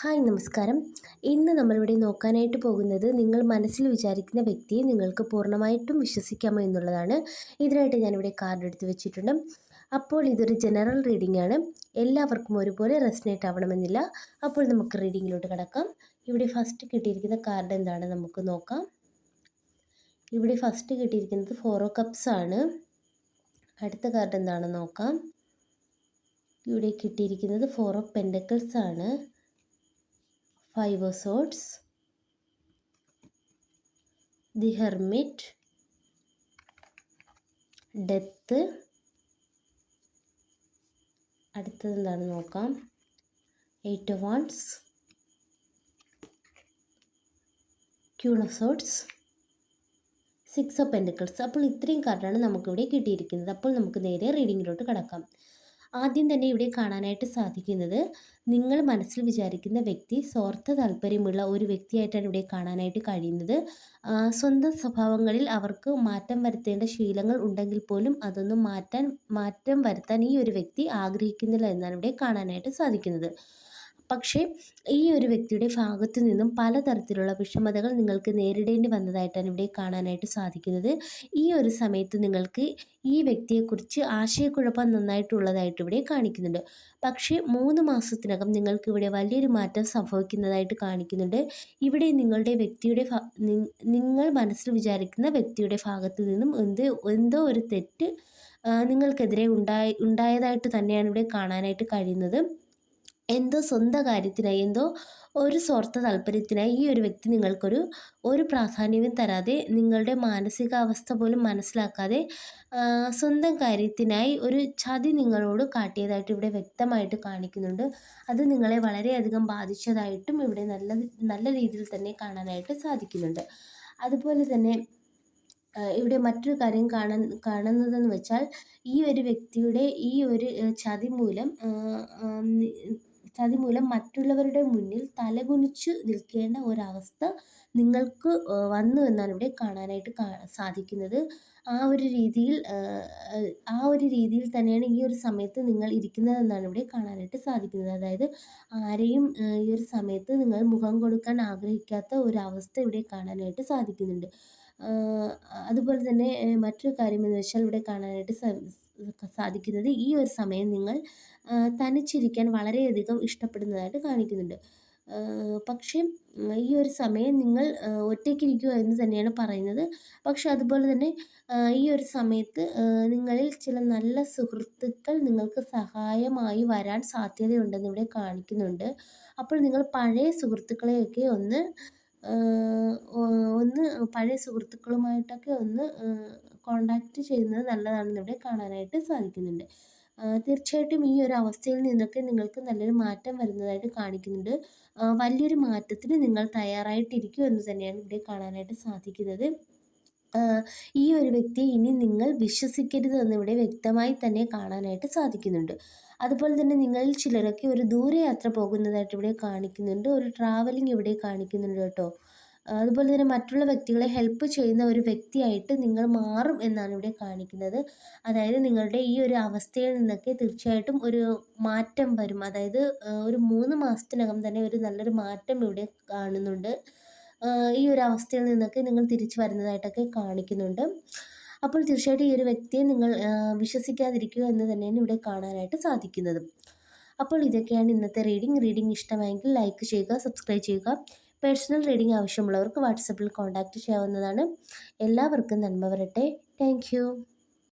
Hi നമസ്കാരം. ഇന്ന് നമ്മളിവിടെ നോക്കാനായിട്ട് പോകുന്നത് നിങ്ങൾ മനസ്സിൽ വിചാരിക്കുന്ന വ്യക്തിയെ നിങ്ങൾക്ക് പൂർണമായിട്ടും വിശ്വസിക്കാമോ എന്നുള്ളതാണ്. ഇതിനായിട്ട് ഞാനിവിടെ കാർഡ് എടുത്ത് വെച്ചിട്ടുണ്ട്. അപ്പോൾ ഇതൊരു ജനറൽ റീഡിംഗ് ആണ്. എല്ലാവർക്കും ഒരുപോലെ റെസ്നേറ്റ് ആവണമെന്നില്ല. അപ്പോൾ നമുക്ക് റീഡിങ്ങിലോട്ട് കിടക്കാം. ഇവിടെ ഫസ്റ്റ് കിട്ടിയിരിക്കുന്ന കാർഡ് എന്താണ് നമുക്ക് നോക്കാം. ഇവിടെ ഫസ്റ്റ് കിട്ടിയിരിക്കുന്നത് ഫോറോ കപ്സ് ആണ്. അടുത്ത കാർഡ് എന്താണെന്ന് നോക്കാം. ഇവിടെ കിട്ടിയിരിക്കുന്നത് ഫോർ ഓഫ് പെൻഡക്കിൾസ് ആണ്. Five of Swords, the Hermit, death അടുത്തത് എന്താണെന്ന് നോക്കാം? Eight of wands swords six of pentacles അപ്പോൾ ഇത്രയും കാർഡാണ് നമുക്കിവിടെ കിട്ടിയിരിക്കുന്നത്. അപ്പോൾ നമുക്ക് നേരെ റീഡിങ്ങിലോട്ട് കടക്കാം. ആദ്യം തന്നെ ഇവിടെ കാണാനായിട്ട് സാധിക്കുന്നത് നിങ്ങൾ മനസ്സിൽ വിചാരിക്കുന്ന വ്യക്തി സ്വാർത്ഥ താല്പര്യമുള്ള ഒരു വ്യക്തിയായിട്ടാണ് ഇവിടെ കാണാനായിട്ട് കഴിയുന്നത്. സ്വന്തം സ്വഭാവങ്ങളിൽ അവർക്ക് മാറ്റം വരുത്തേണ്ട ശീലങ്ങൾ ഉണ്ടെങ്കിൽ പോലും അതൊന്നും മാറ്റാൻ മാറ്റം വരുത്താൻ ഈ ഒരു വ്യക്തി ആഗ്രഹിക്കുന്നില്ല എന്നാണ് ഇവിടെ കാണാനായിട്ട് സാധിക്കുന്നത്. പക്ഷേ ഈ ഒരു വ്യക്തിയുടെ ഭാഗത്തു നിന്നും പലതരത്തിലുള്ള വിഷമതകൾ നിങ്ങൾക്ക് നേരിടേണ്ടി വന്നതായിട്ടാണ് ഇവിടെ കാണാനായിട്ട് സാധിക്കുന്നത്. ഈ ഒരു സമയത്ത് നിങ്ങൾക്ക് ഈ വ്യക്തിയെക്കുറിച്ച് ആശയക്കുഴപ്പം നന്നായിട്ടുള്ളതായിട്ട് ഇവിടെ കാണിക്കുന്നുണ്ട്. പക്ഷേ മൂന്ന് മാസത്തിനകം നിങ്ങൾക്ക് ഇവിടെ വലിയൊരു മാറ്റം സംഭവിക്കുന്നതായിട്ട് കാണിക്കുന്നുണ്ട്. ഇവിടെ നിങ്ങളുടെ വ്യക്തിയുടെ നിങ്ങൾ മനസ്സിൽ വിചാരിക്കുന്ന വ്യക്തിയുടെ ഭാഗത്തു നിന്നും എന്ത് എന്തോ ഒരു തെറ്റ് നിങ്ങൾക്കെതിരെ ഉണ്ടായി ഉണ്ടായതായിട്ട് തന്നെയാണ് ഇവിടെ കാണാനായിട്ട് കഴിയുന്നത്. എന്തോ സ്വന്തം കാര്യത്തിനായി എന്തോ ഒരു സ്വാർത്ഥ താല്പര്യത്തിനായി ഈ ഒരു വ്യക്തി നിങ്ങൾക്കൊരു ഒരു പ്രാധാന്യവും തരാതെ നിങ്ങളുടെ മാനസികാവസ്ഥ പോലും മനസ്സിലാക്കാതെ സ്വന്തം കാര്യത്തിനായി ഒരു ചതി നിങ്ങളോട് കാട്ടിയതായിട്ട് ഇവിടെ വ്യക്തമായിട്ട് കാണിക്കുന്നുണ്ട്. അത് നിങ്ങളെ വളരെയധികം ബാധിച്ചതായിട്ടും ഇവിടെ നല്ല നല്ല രീതിയിൽ തന്നെ കാണാനായിട്ട് സാധിക്കുന്നുണ്ട്. അതുപോലെ തന്നെ ഇവിടെ മറ്റൊരു കാര്യം കാണാൻ കാണുന്നതെന്ന് വെച്ചാൽ ഈ ഒരു വ്യക്തിയുടെ ഈ ഒരു ചതി മൂലം ചതി മൂലം മറ്റുള്ളവരുടെ മുന്നിൽ തലകുനിച്ച് നിൽക്കേണ്ട ഒരവസ്ഥ നിങ്ങൾക്ക് വന്നു എന്നാണ് ഇവിടെ കാണാനായിട്ട് സാധിക്കുന്നത്. ആ ഒരു രീതിയിൽ ആ ഒരു രീതിയിൽ തന്നെയാണ് ഈ ഒരു സമയത്ത് നിങ്ങൾ ഇരിക്കുന്നതെന്നാണ് ഇവിടെ കാണാനായിട്ട് സാധിക്കുന്നത്. അതായത് ആരെയും ഈ ഒരു സമയത്ത് നിങ്ങൾ മുഖം കൊടുക്കാൻ ആഗ്രഹിക്കാത്ത ഒരു അവസ്ഥ ഇവിടെ കാണാനായിട്ട് സാധിക്കുന്നുണ്ട്. അതുപോലെ തന്നെ മറ്റൊരു കാര്യം എന്ന് വെച്ചാൽ ഇവിടെ കാണാനായിട്ട് സാധിക്കുന്നത് ഈ ഒരു സമയം നിങ്ങൾ തനിച്ചിരിക്കാൻ വളരെയധികം ഇഷ്ടപ്പെടുന്നതായിട്ട് കാണിക്കുന്നുണ്ട്. പക്ഷേ ഈ ഒരു സമയം നിങ്ങൾ ഒറ്റയ്ക്കിരിക്കുക എന്ന് തന്നെയാണ് പറയുന്നത്. പക്ഷെ അതുപോലെ തന്നെ ഈ ഒരു സമയത്ത് നിങ്ങളിൽ ചില നല്ല സുഹൃത്തുക്കൾ നിങ്ങൾക്ക് സഹായമായി വരാൻ സാധ്യതയുണ്ടെന്ന് ഇവിടെ കാണിക്കുന്നുണ്ട്. അപ്പോൾ നിങ്ങൾ പഴയ സുഹൃത്തുക്കളെയൊക്കെ ഒന്ന് ഒന്ന് പഴയ സുഹൃത്തുക്കളുമായിട്ടൊക്കെ ഒന്ന് കോണ്ടാക്റ്റ് ചെയ്യുന്നത് നല്ലതാണെന്ന് ഇവിടെ കാണാനായിട്ട് സാധിക്കുന്നുണ്ട്. തീർച്ചയായിട്ടും ഈ ഒരു അവസ്ഥയിൽ നിന്നൊക്കെ നിങ്ങൾക്ക് നല്ലൊരു മാറ്റം വരുന്നതായിട്ട് കാണിക്കുന്നുണ്ട്. വലിയൊരു മാറ്റത്തിന് നിങ്ങൾ തയ്യാറായിട്ടിരിക്കും എന്ന് തന്നെയാണ് ഇവിടെ കാണാനായിട്ട് സാധിക്കുന്നത്. ഈ ഒരു വ്യക്തിയെ ഇനി നിങ്ങൾ വിശ്വസിക്കരുത് എന്നിവിടെ വ്യക്തമായി തന്നെ കാണാനായിട്ട് സാധിക്കുന്നുണ്ട്. അതുപോലെ തന്നെ നിങ്ങളിൽ ചിലരൊക്കെ ഒരു ദൂരയാത്ര പോകുന്നതായിട്ട് ഇവിടെ കാണിക്കുന്നുണ്ട്. ഒരു ട്രാവലിംഗ് ഇവിടെ കാണിക്കുന്നുണ്ട് കേട്ടോ. അതുപോലെ തന്നെ മറ്റുള്ള വ്യക്തികളെ ഹെൽപ്പ് ചെയ്യുന്ന ഒരു വ്യക്തിയായിട്ട് നിങ്ങൾ മാറും എന്നാണ് ഇവിടെ കാണിക്കുന്നത്. അതായത് നിങ്ങളുടെ ഈ ഒരു അവസ്ഥയിൽ നിന്നൊക്കെ തീർച്ചയായിട്ടും ഒരു മാറ്റം വരും. അതായത് ഒരു മൂന്ന് മാസത്തിനകം തന്നെ ഒരു നല്ലൊരു മാറ്റം ഇവിടെ കാണുന്നുണ്ട്. ഈ ഒരു അവസ്ഥയിൽ നിന്നൊക്കെ നിങ്ങൾ തിരിച്ചു വരുന്നതായിട്ടൊക്കെ കാണിക്കുന്നുണ്ട്. അപ്പോൾ തീർച്ചയായിട്ടും ഈ ഒരു വ്യക്തിയെ നിങ്ങൾ വിശ്വസിക്കാതിരിക്കുക എന്ന് തന്നെയാണ് ഇവിടെ കാണാനായിട്ട് സാധിക്കുന്നത്. അപ്പോൾ ഇതൊക്കെയാണ് ഇന്നത്തെ റീഡിംഗ്. റീഡിംഗ് ഇഷ്ടമായെങ്കിൽ ലൈക്ക് ചെയ്യുക സബ്സ്ക്രൈബ് ചെയ്യുക. പേഴ്സണൽ റീഡിംഗ് ആവശ്യമുള്ളവർക്ക് വാട്സപ്പിൽ കോൺടാക്റ്റ് ചെയ്യാവുന്നതാണ്. എല്ലാവർക്കും നന്മ വരട്ടെ. താങ്ക്